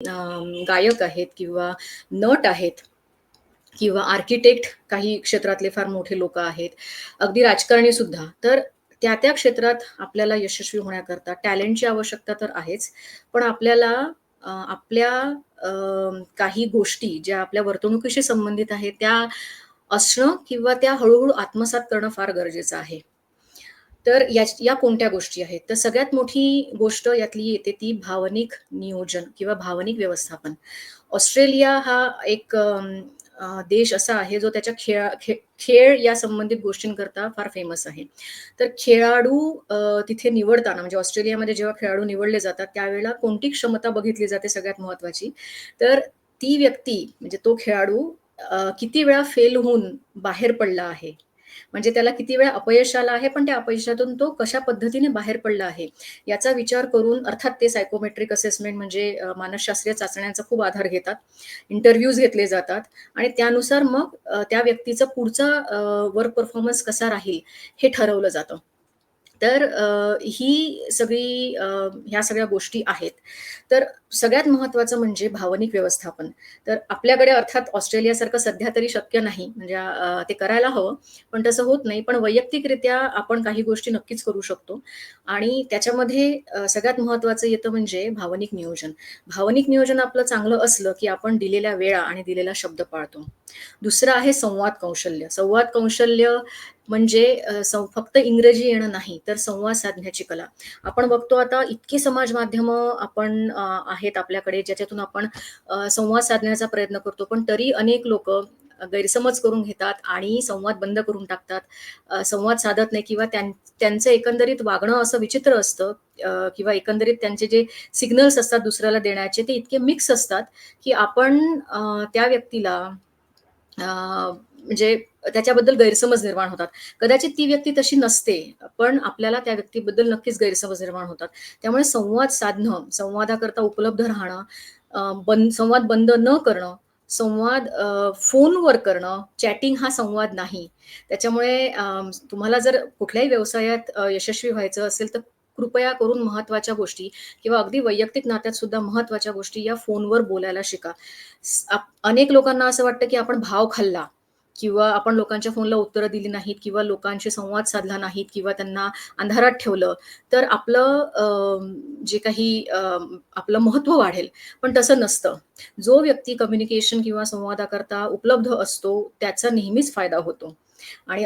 अ, गायक आहेत किंवा नट आहेत किंवा आर्किटेक्ट काही क्षेत्रातले फार मोठे लोक आहेत. अगदी राजकारणी सुद्धा. तर त्या-त्या क्षेत्रात आपल्याला यशस्वी होण्याकरता टॅलेंटची आवश्यकता तर आहेच. पण आपल्याला आपल्या अ, काही गोष्टी ज्या आपल्या वर्तणुकीशी संबंधित आहेत, त्या असणं किंवा त्या हळूहळू आत्मसात करणं फार गरजेचं आहे. तर या या कोणत्या गोष्टी आहेत? तर सगळ्यात मोठी गोष्ट यातली येते ती भावनिक नियोजन किंवा भावनिक व्यवस्थापन. ऑस्ट्रेलिया हा एक देश असा आहे जो त्याच्या खेळा खे खेळ या संबंधित गोष्टींकरता फार फेमस आहे. तर खेळाडू तिथे निवडताना म्हणजे ऑस्ट्रेलियामध्ये जेव्हा खेळाडू निवडले जातात, त्यावेळेला कोणती क्षमता बघितली जाते सगळ्यात महत्त्वाची, तर ती व्यक्ती म्हणजे तो खेळाडू किती वेळा फेल होऊन बाहेर पडला आहे. म्हणजे त्याला किती वेळा अपयश आलं आहे, पण त्या अपयशातून तो कशा पद्धतीने बाहेर पडला आहे, याचा विचार करून अर्थात ते सायकोमेट्रिक असेसमेंट म्हणजे मानसशास्त्रीय चाचण्यांचा खूप आधार घेतात. इंटरव्ह्यूज घेतले जातात आणि त्यानुसार मग त्या व्यक्तीचा पुढचा वर्क परफॉर्मन्स कसा राहील, हे ठरवलं जातं. तर ही सगळी ह्या सगळ्या गोष्टी आहेत. तर सगळ्यात महत्त्वाचं म्हणजे भावनिक व्यवस्थापन. तर आपल्याकडे अर्थात ऑस्ट्रेलियासारखं सध्या तरी शक्य नाही. म्हणजे ते करायला हवं, पण तसं होत नाही. पण वैयक्तिकरित्या आपण काही गोष्टी नक्कीच करू शकतो आणि त्याच्यामध्ये सगळ्यात महत्त्वाचं येतं म्हणजे भावनिक नियोजन. भावनिक नियोजन आपलं चांगलं असलं, की आपण दिलेल्या वेळा आणि दिलेला शब्द पाळतो. दुसरं आहे संवाद कौशल्य. संवाद कौशल्य म्हणजे सं फक्त इंग्रजी येणं नाही, तर संवाद साधण्याची कला. आपण बघतो आता इतकी समाज माध्यमं आपण आहेत आपल्याकडे ज्याच्यातून आपण संवाद साधण्याचा प्रयत्न करतो. पण तरी अनेक लोक गैरसमज करून घेतात आणि संवाद बंद करून टाकतात. संवाद साधत नाही किंवा त्यां त्यांचं एकंदरीत वागणं असं विचित्र असतं किंवा एकंदरीत त्यांचे जे सिग्नल्स असतात दुसऱ्याला देण्याचे ते इतके मिक्स असतात, की आपण त्या व्यक्तीला म्हणजे त्याच्याबद्दल गैरसमज निर्माण होतात. कदाचित ती व्यक्ती तशी नसते, पण आपल्याला त्या व्यक्तीबद्दल नक्कीच गैरसमज निर्माण होतात. त्यामुळे संवाद साधणं, संवादाकरता उपलब्ध राहणं, बंद संवाद बंद न करणं, संवाद फोनवर करणं, चॅटिंग हा संवाद नाही. त्याच्यामुळे तुम्हाला जर कुठल्याही व्यवसायात यशस्वी व्हायचं असेल, तर कृपया करून महत्त्वाच्या गोष्टी किंवा अगदी वैयक्तिक नात्यात सुद्धा महत्त्वाच्या गोष्टी या फोनवर बोलायला शिका. अनेक लोकांना असं वाटतं, की आपण भाव खाल्ला किंवा आपण लोकांच्या फोनला उत्तरं दिली नाहीत किंवा लोकांशी संवाद साधला नाहीत किंवा त्यांना अंधारात ठेवलं, तर आपलं जे काही आपलं महत्त्व वाढेल. पण तसं नसतं. जो व्यक्ती कम्युनिकेशन किंवा संवादाकरता उपलब्ध असतो, त्याचा नेहमीच फायदा होतो आणि